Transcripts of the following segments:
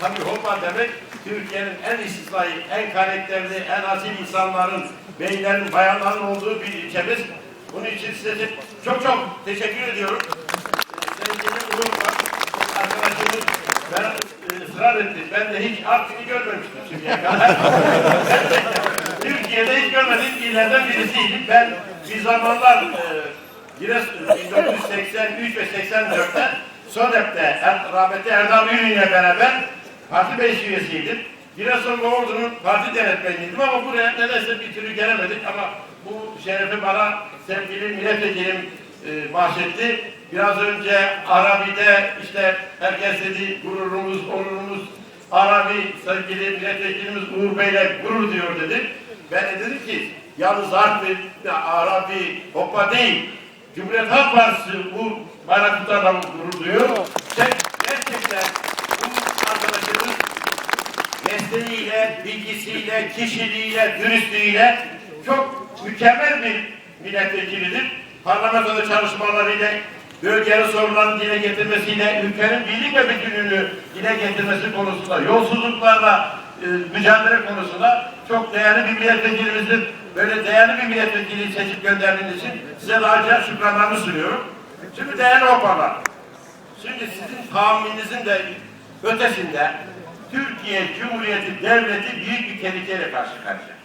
Tabii Hopa demek Türkiye'nin en istisnai, en karakterli, en asil insanların, beylerin, bayanların olduğu bir ilçemiz. Bunun için size çok çok teşekkür ediyorum. Sevgili Uğur var, arkadaşımız ben e, ısrar etti. Ben de hiç Artvin'i görmemiştim şimdiye kadar. Türkiye'de hiç görmediğim illerden birisiydim. Ben bir zamanlar e, Giresun 1983 ve 84'te SODEP'te er, rahmetli Erdal Ünlü'yle beraber parti meclis üyesiydim. Giresun ve Ordu'nun parti denetmeniydim ama buraya nedense bir türlü gelemedik ama bu şerefi bana sevgili milletvekilim e, bahşetti. Biraz önce Arabi'de işte herkes dedi gururumuz, onurumuz Arabi sevgili milletvekilimiz Uğur Bey'le gurur diyor dedi. Ben de dedim ki yalnız Arbi, Arabi, Hoppa değil. Cumhuriyet Halk Partisi bu bayraklılarla gurur duyuyor. Gerçekten bu arkadaşımız mesleğiyle, bilgisiyle, kişiliğiyle, dürüstlüğüyle çok mükemmel bir milletvekilidir. Parlamentoda çalışmalarıyla, bölgenin sorunlarını dile getirmesiyle, ülkenin birlik ve bütünlüğünü dile getirmesi konusunda, yolsuzluklarla e, mücadele konusunda çok değerli bir milletvekilimizdir. Böyle değerli bir milletvekili seçip gönderdiğiniz için size de şükranlarımı sunuyorum. Şimdi değerli hoparlar, Şimdi sizin tahmininizin de ötesinde Türkiye Cumhuriyeti Devleti büyük bir tehlikeyle karşı karşıya.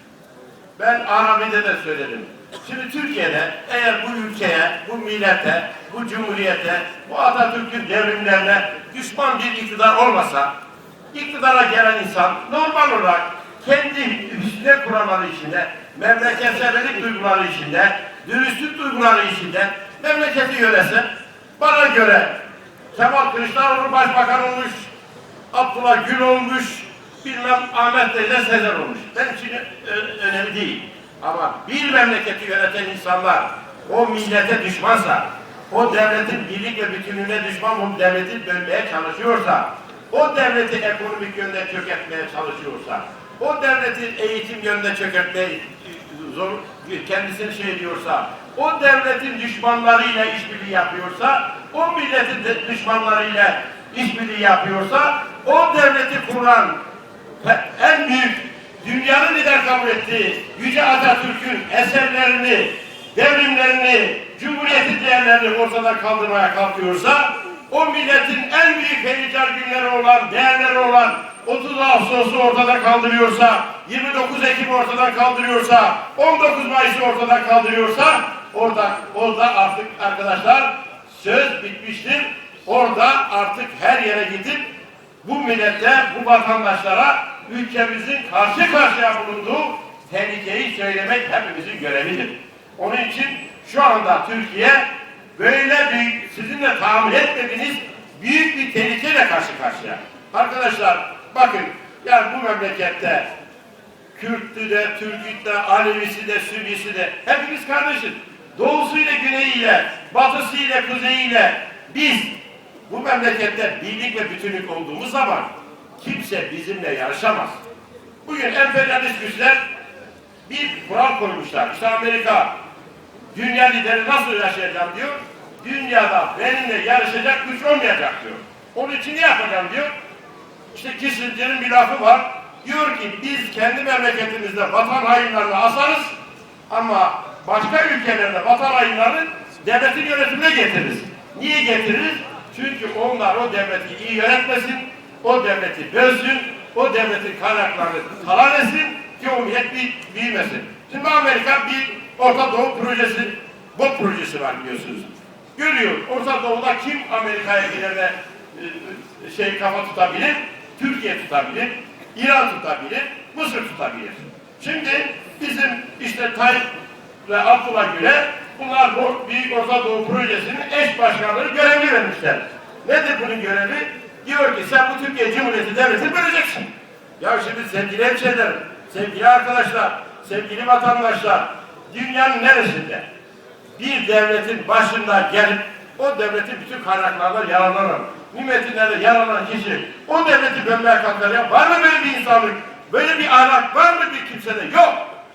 Ben Arabi'de de söyledim. Şimdi Türkiye'de eğer bu ülkeye, bu millete, bu cumhuriyete, bu Atatürk'ün devrimlerine düşman bir iktidar olmasa, iktidara gelen insan normal olarak kendi üstüne kuralları içinde, memleketseverlik duyguları içinde, dürüstlük duyguları içinde memleketi yönetse, bana göre Kemal Kılıçdaroğlu başbakan olmuş, Abdullah Gül olmuş, bilmem Ahmet Bey'le Sezer olmuş. Benim için ö- önemli değil. Ama bir memleketi yöneten insanlar o millete düşmansa, o devletin birlik ve bütünlüğüne düşman bu devleti bölmeye çalışıyorsa, o devleti ekonomik yönde çökertmeye çalışıyorsa, o devleti eğitim yönde çökertmeye e, zor, kendisini şey diyorsa, o devletin düşmanlarıyla işbirliği yapıyorsa, o milletin düşmanlarıyla işbirliği yapıyorsa, o devleti kuran en büyük dünyanın lider kabul ettiği Yüce Atatürk'ün eserlerini, devrimlerini, cumhuriyetin değerlerini ortadan kaldırmaya kalkıyorsa, o milletin en büyük heyecan günleri olan, değerleri olan 30 Ağustos'u ortadan kaldırıyorsa, 29 Ekim ortadan kaldırıyorsa, 19 Mayıs'ı ortadan kaldırıyorsa, orada, orada artık arkadaşlar söz bitmiştir. Orada artık her yere gidip bu millete, bu vatandaşlara ülkemizin karşı karşıya bulunduğu tehlikeyi söylemek hepimizin görevidir. Onun için şu anda Türkiye böyle bir sizin de etmediğiniz büyük bir tehlikeyle karşı karşıya. Arkadaşlar bakın yani bu memlekette Kürtlü de, Türk'ü de, Alevisi de, Sünnisi de hepimiz kardeşiz. Doğusuyla, güneyiyle, batısıyla, kuzeyiyle biz bu memlekette birlik ve bütünlük olduğumuz zaman kimse bizimle yarışamaz. Bugün emperyalist güçler bir kural koymuşlar. İşte Amerika dünya lideri nasıl yaşayacağım diyor. Dünyada benimle yarışacak güç olmayacak diyor. Onun için ne yapacağım diyor. İşte Kissinger'in bir lafı var. Diyor ki biz kendi memleketimizde vatan hainlerini asarız ama başka ülkelerde vatan hainlerini devletin yönetimine getiririz. Niye getiririz? Çünkü onlar o devleti iyi yönetmesin, o devleti bölsün, o devletin kaynaklarını talan etsin millet bir büyümesin. Şimdi Amerika bir Orta Doğu projesi, BOP projesi var biliyorsunuz. Görüyor, Orta Doğu'da kim Amerika'ya gider de e, şey kafa tutabilir? Türkiye tutabilir, İran tutabilir, Mısır tutabilir. Şimdi bizim işte Tayyip ve Abdullah Gül'e bunlar bu Büyük Orta Doğu Projesi'nin eş başkanları görevli vermişler. Nedir bunun görevi? Diyor ki sen bu Türkiye Cumhuriyeti Devleti'ni böleceksin. Ya şimdi sevgili hemşehrilerim, sevgili arkadaşlar, sevgili vatandaşlar, dünyanın neresinde bir devletin başında gelip o devletin bütün kaynaklarından yararlanan, nimetinlerden yararlanan kişi o devleti bölmeye kalkar ya. Var mı böyle bir insanlık? Böyle bir ahlak var mı bir kimsede? Yok.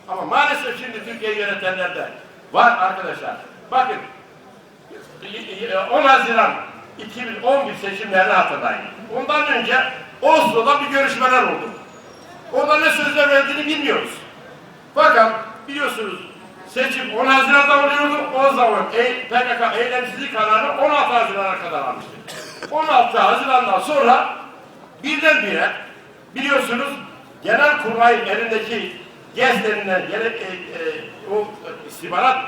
Ama maalesef şimdi Türkiye'yi yönetenlerde var arkadaşlar. Bakın 10 Haziran 2011 seçimlerini hatırlayın. Ondan önce Oslo'da bir görüşmeler oldu. Orada ne sözler verdiğini bilmiyoruz. Fakat biliyorsunuz seçim 10 Haziran'da oluyordu. O zaman PKK eylemsizlik kararı 16 Haziran'a kadar almıştı. 16 Haziran'dan sonra birdenbire biliyorsunuz genel kurmayın elindeki GES denilen gene, e, e, o istihbarat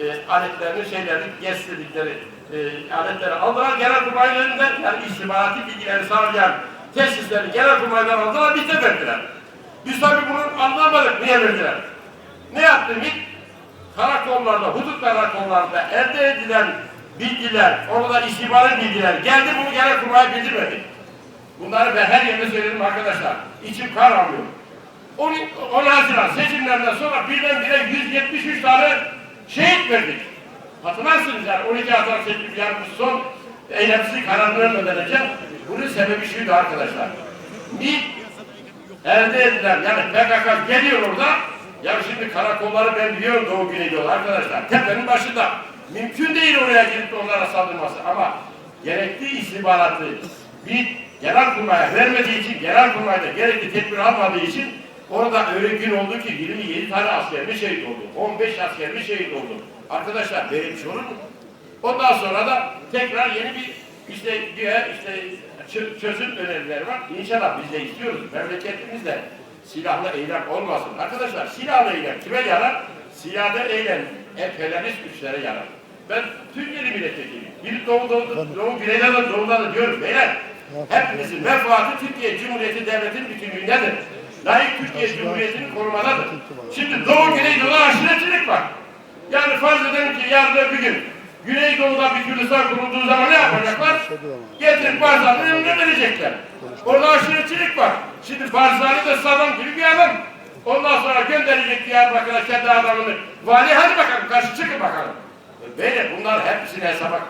e, aletlerini şeylerini GES dedikleri e, aletleri aldılar. Genel kurmayın elinden yani istihbarati bilgileri sağlayan tesisleri genel kurmaydan aldılar bize verdiler. Biz tabii bunu anlamadık niye verdiler. Ne yaptı MİT? Karakollarda, hudut karakollarda elde edilen bilgiler, orada istihbarat bilgiler geldi bunu genel kurmaya bildirmedi. Bunları ben her yerde söyledim arkadaşlar. İçim kan alıyor. 10, 10 Haziran seçimlerinden sonra birdenbire 173 tane şehit verdik. Hatırlarsınız yani 12 Haziran seçim yargısı son eylemsizlik kararını vermeden önce bunun sebebi şuydu arkadaşlar. MİT elde edilen yani PKK geliyor orada ya şimdi karakolları ben biliyorum Doğu Güneydoğu arkadaşlar tepenin başında mümkün değil oraya gidip de onlara saldırması ama gerekli istihbaratı bir genel kurmaya vermediği için genel kurmayda gerekli tedbir almadığı için orada öyle gün oldu ki 27 tane askerli şehit oldu 15 askerli şehit oldu arkadaşlar böyle bir şey olur mu? Ondan sonra da tekrar yeni bir işte diğer işte çö- çözüm önerileri var. İnşallah biz de istiyoruz. Memleketimizde silahlı eylem olmasın. Arkadaşlar silahlı eylem kime yarar? Silahlı eylem emperyalist güçlere yarar. Ben Türkiye'li milletvekiliyim. Bir doğu, doğu, doğu güneyde de doğuda da diyorum beyler. Hepimizin menfaati Türkiye Cumhuriyeti Devleti'nin bütünlüğündedir. Layık Türkiye Cumhuriyeti'ni korumadadır. Şimdi Doğu Güneydoğu'da aşiretçilik var. Yani farz edelim ki yarın öbür gün Güneydoğu'da bir Kürdistan kurulduğu zaman ne yapacaklar? Getirip Barzani'nin önüne verecekler. Orada aşiretçilik var. Şimdi Barzani de Saddam gibi bir adam. Ondan sonra gönderecek Diyarbakır'a kendi adamını. Vali hadi bakalım karşı çıkın bakalım. E Böyle bunlar hepsine hesaba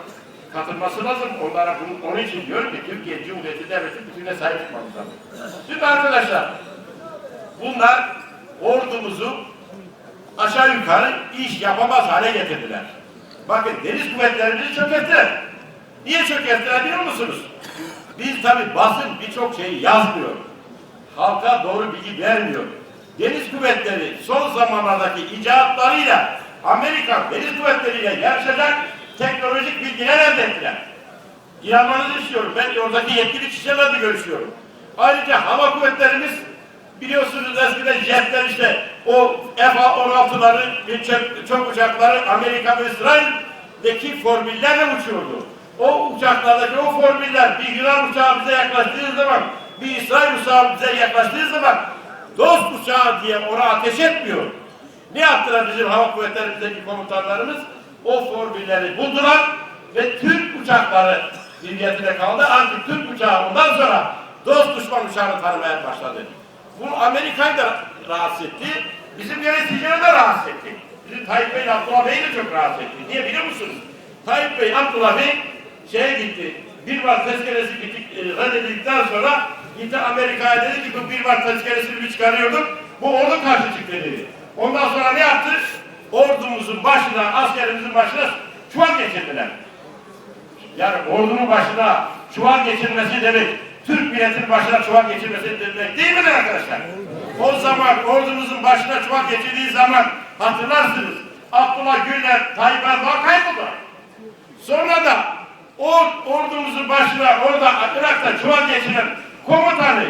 katılması lazım. Onlara bunu, onun için diyorum ki Türkiye Cumhuriyeti Devleti bütününe sahip çıkmamız lazım. Şimdi arkadaşlar bunlar ordumuzu aşağı yukarı iş yapamaz hale getirdiler. Bakın deniz kuvvetlerimizi çökerttiler. Niye çökerttiler biliyor musunuz? Biz tabi basın birçok şeyi yazmıyor. Halka doğru bilgi vermiyor. Deniz kuvvetleri son zamanlardaki icatlarıyla Amerikan deniz kuvvetleriyle yarışacak teknolojik bilgiler elde ettiler. İnanmanızı istiyorum. Ben oradaki yetkili kişilerle de görüşüyorum. Ayrıca hava kuvvetlerimiz biliyorsunuz eskiden jetler işte o F-16'ları, çok, uçakları Amerika ve İsrail'deki formüllerle uçuyordu. O uçaklardaki o formüller bir Yunan uçağı bize yaklaştığı zaman, bir İsrail uçağı bize yaklaştığı zaman dost uçağı diye ona ateş etmiyor. Ne yaptılar bizim hava kuvvetlerimizdeki komutanlarımız? O formülleri buldular ve Türk uçakları hürriyetine kaldı. Ancak Türk uçağı ondan sonra dost düşman uçağını tanımaya başladı. Bu Amerika'yı da rahatsız etti. Bizim yöneticileri de rahatsız etti. Bizim Tayyip Bey, Abdullah Bey'i de çok rahatsız etti. Niye biliyor musunuz? Tayyip Bey, Abdullah Bey şeye gitti. Bir var tezkeresi gittik, e, reddedildikten sonra gitti Amerika'ya dedi ki bu bir var tezkeresini bir çıkarıyorduk. Bu ordu karşı çıktı dedi. Ondan sonra ne yaptı? Ordumuzun başına, askerimizin başına çuval geçirdiler. Yani ordunun başına çuval geçirmesi demek, Türk milletinin başına çuval geçirmesi demek değil midir arkadaşlar? O zaman ordumuzun başına çuval geçirdiği zaman hatırlarsınız. Abdullah Güler, Tayyip Erdoğan kayboldu. Sonra da o ordumuzun başına orada Irak'ta çuval geçiren komutanı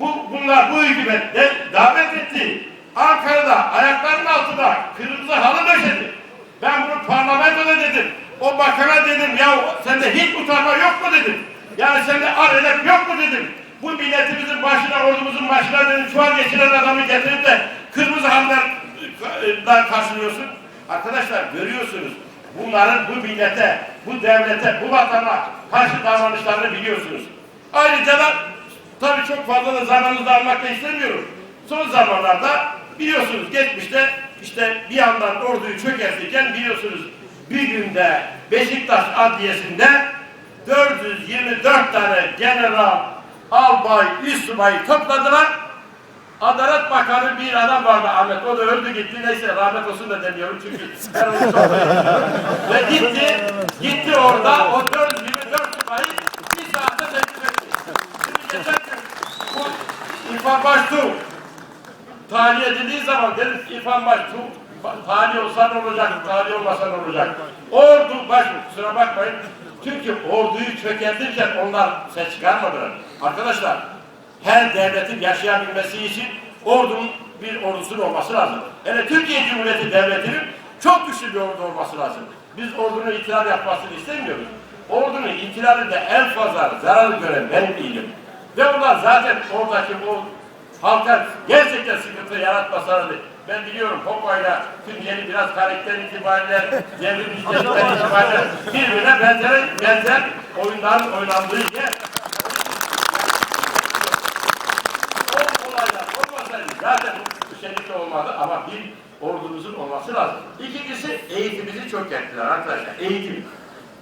bu, bunlar bu hükümet de davet etti. Ankara'da ayaklarının altında kırmızı halı döşedi. Ben bunu parlamentoda dedim. O bakana dedim ya sende hiç utanma yok mu dedim. Yani sende ar edep yok mu dedim. Bu milletimizin başına, ordumuzun başına dedim çuval geçiren adamı getirip de kırmızı halıdan karşılıyorsun. Arkadaşlar görüyorsunuz. Bunların bu millete, bu devlete, bu vatana karşı davranışlarını biliyorsunuz. Ayrıca da tabii çok fazla da zamanınızı almak da istemiyorum. Son zamanlarda biliyorsunuz geçmişte işte bir yandan orduyu çökertirken biliyorsunuz bir günde Beşiktaş Adliyesi'nde 424 tane general, albay, üstsubayı topladılar. Adalet Bakanı bir adam vardı Ahmet. O da öldü gitti. Neyse rahmet olsun da demiyorum çünkü ben onu. Ve gitti, gitti orada o 424 subayı bir saatte teslim etti. Şimdi geçen gün İrfan Baştuğ tahliye edildiği zaman dedim İrfan Baştuğ ba- tahliye olsa ne olacak, tahliye olmasa ne olacak? Ordu baş, kusura bakmayın. Çünkü orduyu çökertirken onlar ses çıkarmadılar. Arkadaşlar, her devletin yaşayabilmesi için ordunun bir ordusunun olması lazım. Yani Türkiye Cumhuriyeti Devleti'nin çok güçlü bir ordu olması lazım. Biz ordunun itilal yapmasını istemiyoruz. Ordunun ihtilalinde en fazla zarar gören benim değilim. Ve onlar zaten oradaki o halka gerçekten sıkıntı yaratmasalardı. Ben biliyorum Popo'yla Tunceli biraz karakter itibariyle, devrim nitelikler itibariyle birbirine benzer, benzer oyunların oynandığı yer. O olaylar olmasaydı zaten bu şerifte olmadı ama bir ordumuzun olması lazım. İkincisi eğitimimizi çok yaptılar arkadaşlar. Eğitim.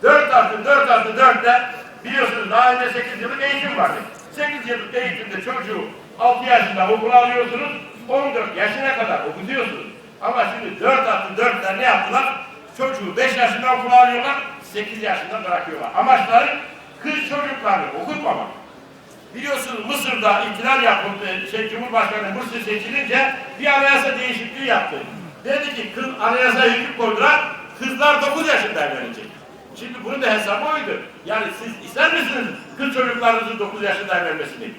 4 artı 4 artı 4'te biliyorsunuz daha önce 8 yıllık eğitim vardı. 8 yıllık eğitimde çocuğu 6 yaşında okula alıyorsunuz, 14 yaşına kadar okutuyorsunuz. Ama şimdi 4 artı 4'ler ne yaptılar? Çocuğu 5 yaşında okula alıyorlar, 8 yaşında bırakıyorlar. Amaçları kız çocuklarını okutmamak. Biliyorsunuz Mısır'da ihtilal yapıldı, şey, Cumhurbaşkanı Mursi seçilince bir anayasa değişikliği yaptı. Dedi ki kız anayasa hüküm koydular, kızlar 9 yaşında evlenecek. Şimdi bunun da hesabı oydu. Yani siz ister misiniz kız çocuklarınızın 9 yaşında evlenmesini?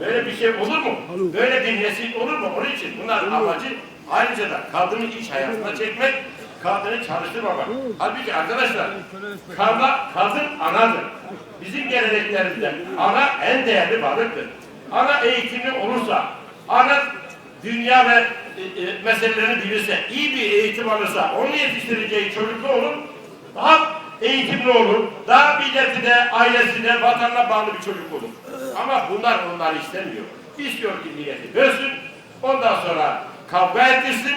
Böyle bir şey olur mu? Böyle bir nesil olur mu? Onun için bunların amacı ayrıca da kadını iç hayatına çekmek, kadını çalıştırmamak. Halbuki arkadaşlar, kadın, kadın anadır. Bizim geleneklerimizde ana en değerli varlıktır. Ana eğitimli olursa, ana dünya ve e, e, meselelerini bilirse, iyi bir eğitim alırsa, onu yetiştireceği çocuklu olur, daha eğitimli olur, daha milletine, ailesine, vatanına bağlı bir çocuk olur. Ama bunlar onları istemiyor. İstiyor ki milleti bölsün, ondan sonra kavga ettirsin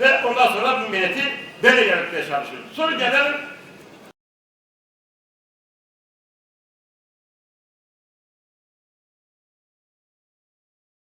ve ondan sonra bu milleti böyle yönetmeye çalışıyor. Sonra gelelim